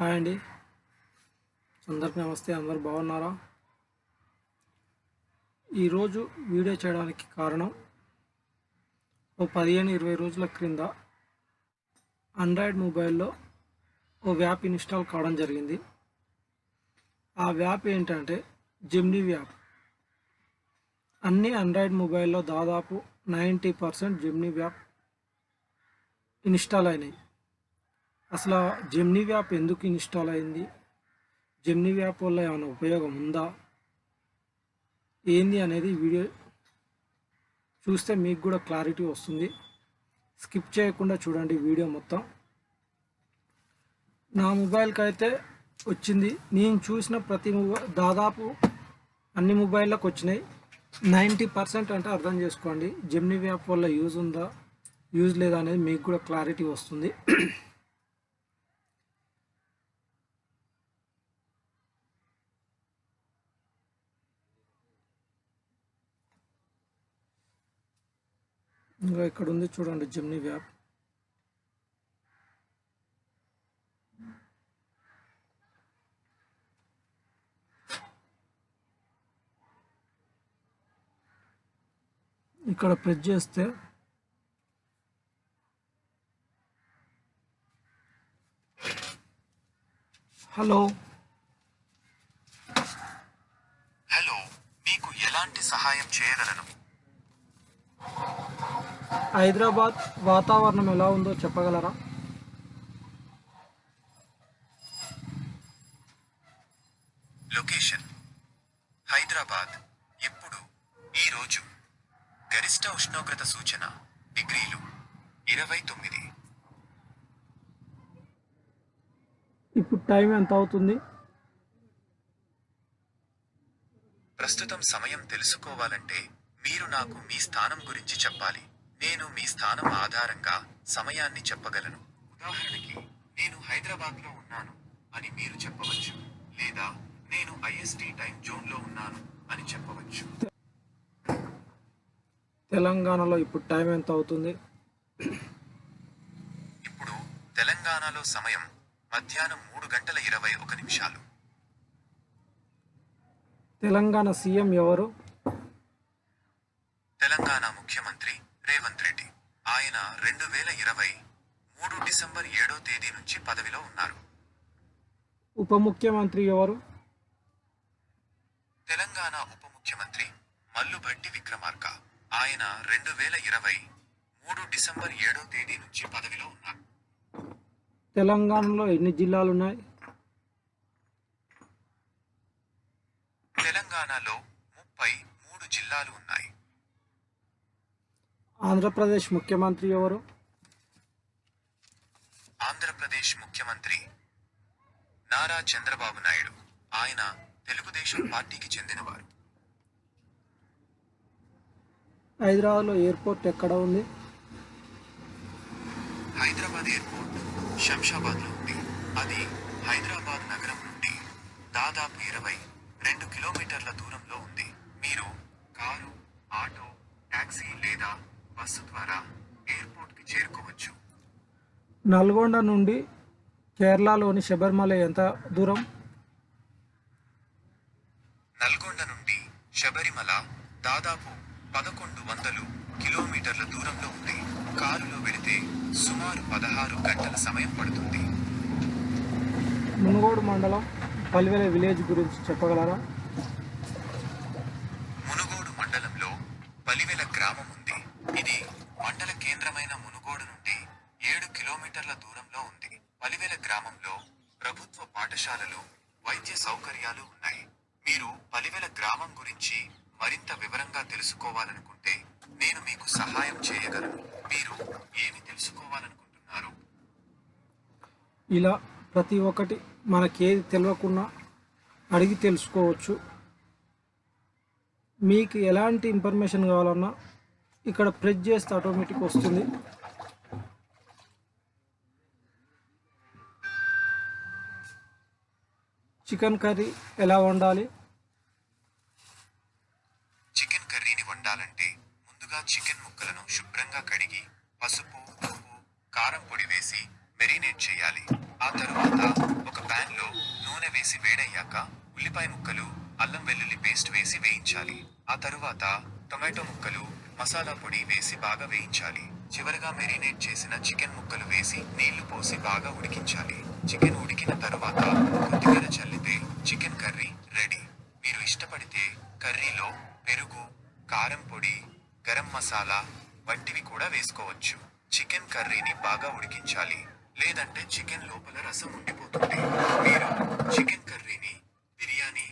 Hi అండి. అందరికి నమస్తే అందరు బాగున్నారా? ఈరోజు వీడియో చేయడానికి కారణం ఓ పదిహేను ఇరవై రోజుల క్రింద ఆండ్రాయిడ్ మొబైల్లో ఓ యాప్ ఇన్స్టాల్ కావడం జరిగింది. ఆ యాప్ ఏంటంటే జెమ్నీ యాప్ అన్ని ఆండ్రాయిడ్ మొబైల్లో దాదాపు ninety percent Gemini app install అయినాయి. అసలు జెమ్నీ యాప్ ఎందుకు ఇన్స్టాల్ అయింది? జెమ్నీ యాప్ వల్ల ఏమైనా ఉపయోగం ఉందా? ఏంది అనేది వీడియో చూస్తే మీకు కూడా క్లారిటీ వస్తుంది. స్కిప్ చేయకుండా చూడండి వీడియో మొత్తం. నా మొబైల్కి అయితే వచ్చింది. నేను చూసిన ప్రతి మొబైల్ దాదాపు అన్ని మొబైల్లోకి వచ్చినాయి. నైంటీ పర్సెంట్ అంటే అర్థం చేసుకోండి. జెమ్నీ యాప్ వల్ల యూజ్ ఉందా? యూజ్ లేదా అనేది మీకు కూడా క్లారిటీ వస్తుంది. ఇంకా ఇక్కడ ఉంది చూడండి జెమ్నీ వ్యాప్. ఇక్కడ ప్రెస్ చేస్తే హలో. హలో మీకు ఎలాంటి సహాయం చేయగలను? హైదరాబాద్ వాతావరణం ఎలా ఉందో చెప్పగలరా? లొకేషన్. హైదరాబాద్ ఎప్పుడు ఈ రోజు. గరిష్ట ఉష్ణోగ్రత సూచన డిగ్రీలు ఇరవై తొమ్మిది. ఇప్పుడు టైం ఎంత అవుతుంది? ప్రస్తుతం సమయం తెలుసుకోవాలంటే మీరు నాకు మీ స్థానం గురించి చెప్పాలి. నేను మీ స్థానం ఆధారంగా సమయాన్ని చెప్పగలను. ఉదాహరణకి నేను హైదరాబాద్లో ఉన్నాను అని మీరు చెప్పవచ్చు లేదా నేను ఐఎస్టి టైం జోన్లో ఉన్నాను అని చెప్పవచ్చు. తెలంగాణలో ఇప్పుడు టైం ఎంత అవుతుంది? ఇప్పుడు తెలంగాణలో సమయం మధ్యాహ్నం మూడు గంటల ఇరవై ఒక నిమిషాలు. తెలంగాణ సీఎం ఎవరు తెలంగాణ ముఖ్యమంత్రి రేవంత్ రెడ్డి. ఆయన రెండు వేల ఇరవై మూడు డిసెంబర్ ఏడో తేదీ నుంచి పదవిలో ఉన్నారు. ఉప ముఖ్యమంత్రి ఎవరు? తెలంగాణ ఉప ముఖ్యమంత్రి మల్లుభట్టి విక్రమార్క. ఆయన రెండు వేల ఇరవై మూడు డిసెంబర్ ఏడో తేదీ నుంచి పదవిలో ఉన్నారు. తెలంగాణలో ఎన్ని జిల్లాలు ఉన్నాయి తెలంగాణలో ముప్పై మూడు జిల్లాలు ఉన్నాయి. ఆంధ్రప్రదేశ్ ముఖ్యమంత్రి ఎవరు? ఆంధ్రప్రదేశ్ ముఖ్యమంత్రి నారా చంద్రబాబు నాయుడు. ఆయన తెలుగుదేశం పార్టీకి చెందినవారు. హైదరాబాద్లో ఎయిర్పోర్ట్ ఎక్కడ ఉంది? హైదరాబాద్ ఎయిర్పోర్ట్ శంషాబాద్లో ఉంది. అది హైదరాబాద్ నగరం నుండి దాదాపు ఇరవై రెండు కిలోమీటర్ల దూరంలో ఉంది. మీరు కారు ఆటో టాక్సీ లేదా బస్సు ద్వారా ఎయిర్పోర్ట్కి చేరుకోవచ్చు. నల్గొండ నుండి కేరళలోని శబరిమల ఎంత దూరం? నల్గొండ నుండి శబరిమల దాదాపు పదకొండు వందలు కిలోమీటర్ల దూరంలో ఉంది. కారులో వెళితే సుమారు పదహారు గంటల సమయం పడుతుంది. మునుగోడు మండలం పల్వెల విలేజ్ గురించి చెప్పగలరా? మునుగోడు మండలంలో పలివెల గ్రామం కేంద్రమైన మునుగోడు నుండి ఏడు కిలోమీటర్ల దూరంలో ఉంది. పలివెల గ్రామంలో ప్రభుత్వ పాఠశాలలు వైద్య సౌకర్యాలు ఉన్నాయి. మీరు పలివెల గ్రామం గురించి మరింత వివరంగా తెలుసుకోవాలనుకుంటే నేను మీకు సహాయం చేయగలను. మీరు ఏమి తెలుసుకోవాలనుకుంటున్నారు? ఇలా ప్రతి ఒక్కటి మనకేది తెలియకున్నా అడిగి తెలుసుకోవచ్చు. మీకు ఎలాంటి ఇన్ఫర్మేషన్ కావాలన్నా ఇక్కడ ప్రెస్ చేస్తే ఆటోమేటిక్ వస్తుంది. చికెన్ కర్రీ ఎలా వండాలి? చికెన్ కర్రీని వండాలంటే ముందుగా చికెన్ ముక్కలను శుభ్రంగా కడిగి పసుపు ఉప్పు కారం పొడి వేసి మెరినేట్ చేయాలి. ఆ తరువాత ఒక ప్యాన్లో నూనె వేసి వేడయ్యాక ఉల్లిపాయ ముక్కలు అల్లం వెల్లుల్లి పేస్ట్ వేసి వేయించాలి. ఆ తరువాత టొమాటో ముక్కలు మసాలా పొడి వేసి బాగా వేయించాలి. చివరగా మెరినేట్ చేసిన చికెన్ ముక్కలు వేసి నీళ్ళు పోసి బాగా ఉడికించాలి. చికెన్ ఉడికిన తరువాత కొత్తిమీర చల్లితే చికెన్ కర్రీ రెడీ. మీరు ఇష్టపడితే కర్రీలో పెరుగు కారం పొడి గరం మసాలా వంటివి కూడా వేసుకోవచ్చు. చికెన్ కర్రీని బాగా ఉడికించాలి. లేదంటే చికెన్ లోపల రసం ఉండిపోతుంది. మీరు చికెన్ కర్రీని బిర్యానీ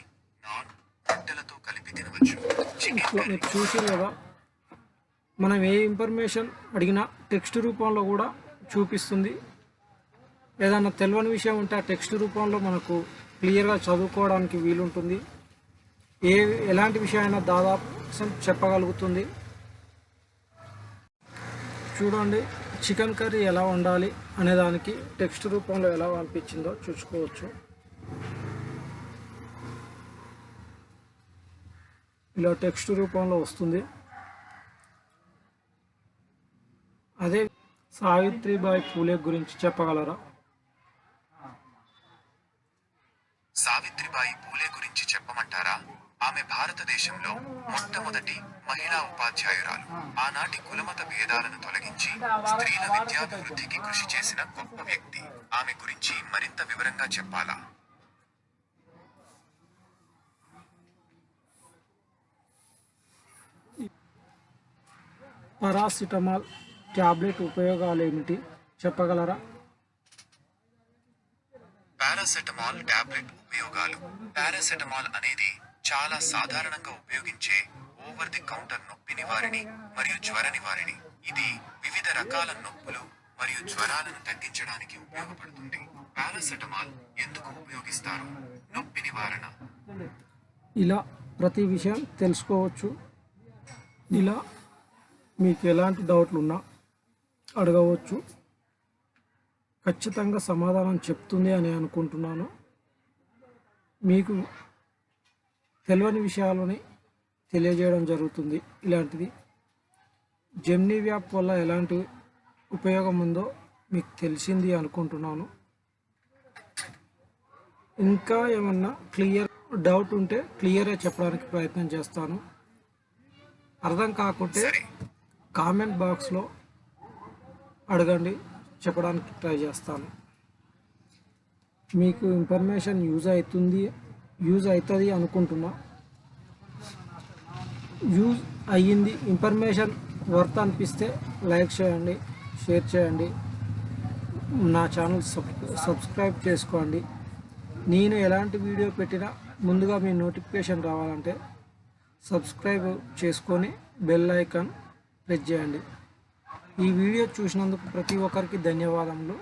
నాన్ వంటలతో కలిపి తినవచ్చు. చికెన్ కర్రీ మనం ఏ ఇన్ఫర్మేషన్ అడిగినా టెక్స్ట్ రూపంలో కూడా చూపిస్తుంది. ఏదైనా తెలియని విషయం ఉంటే ఆ టెక్స్ట్ రూపంలో మనకు క్లియర్గా చదువుకోవడానికి వీలుంటుంది. ఏ ఎలాంటి విషయమైనా దాదాపు చెప్పగలుగుతుంది. చూడండి చికెన్ కర్రీ ఎలా ఉండాలి అనే దానికి టెక్స్ట్ రూపంలో ఎలా అనిపించిందో చూసుకోవచ్చు. ఇలా టెక్స్ట్ రూపంలో వస్తుంది. అదే సావిత్రిబాయి పూలే గురించి చెప్పగలరా? సావిత్రిబాయి పూలే గురించి చెప్పమంటారా? ఆమె భారతదేశంలో మొట్టమొదటి మహిళా ఉపాధ్యాయురాలు. ఆనాటి కులమత భేదాలను తొలగించి స్త్రీల విద్యాభివృద్ధికి కృషి చేసిన గొప్ప వ్యక్తి. ఆమె గురించి మరింత వివరంగా చెప్పాలా? పారాసిటమాల్ ట్యాబ్లెట్ ఉపయోగాలు ఏమిటి చెప్పగలరా? పారాసెటమాల్ టాబ్లెట్ ఉపయోగాలు. పారాసెటమాల్ అనేది చాలా సాధారణంగా ఉపయోగించే ఓవర్ ది కౌంటర్ నొప్పి నివారిణి మరియు జ్వర నివారిణి. ఇది వివిధ రకాల నొప్పులు మరియు జ్వరాలను తగ్గించడానికి ఉపయోగపడుతుంది. పారాసెటమాల్ ఎందుకు ఉపయోగిస్తారు? నొప్పి నివారణ. ఇలా ప్రతి విషయం తెలుసుకోవచ్చు. ఇలా మీకు ఎలాంటి డౌట్లు ఉన్నా అడగవచ్చు. ఖచ్చితంగా సమాధానం చెప్తుంది అని అనుకుంటున్నాను. మీకు తెలియని విషయాలని తెలియజేయడం జరుగుతుంది ఇలాంటిది. జెమ్నీ వ్యాప్ వల్ల ఎలాంటి ఉపయోగం ఉందో మీకు తెలిసింది అనుకుంటున్నాను. ఇంకా ఏమన్నా క్లియర్ డౌట్ ఉంటే క్లియర్గా చెప్పడానికి ప్రయత్నం చేస్తాను. అర్థం కాకుంటే కామెంట్ బాక్స్లో అడగండి చెప్పడానికి ట్రై చేస్తాను. మీకు ఇన్ఫర్మేషన్ యూజ్ అవుతుంది యూజ్ అవుతుంది అనుకుంటున్నా. యూజ్ అయ్యింది ఇన్ఫర్మేషన్ వర్త్ అనిపిస్తే లైక్ చేయండి షేర్ చేయండి. నా ఛానల్ సబ్ సబ్స్క్రైబ్ చేసుకోండి. నేను ఎలాంటి వీడియో పెట్టినా ముందుగా మీ నోటిఫికేషన్ రావాలంటే సబ్స్క్రైబ్ చేసుకొని బెల్ ఐకాన్ ప్రెస్ చేయండి. ఈ వీడియో చూసినందుకు ప్రతి ఒక్కరికి ధన్యవాదములు.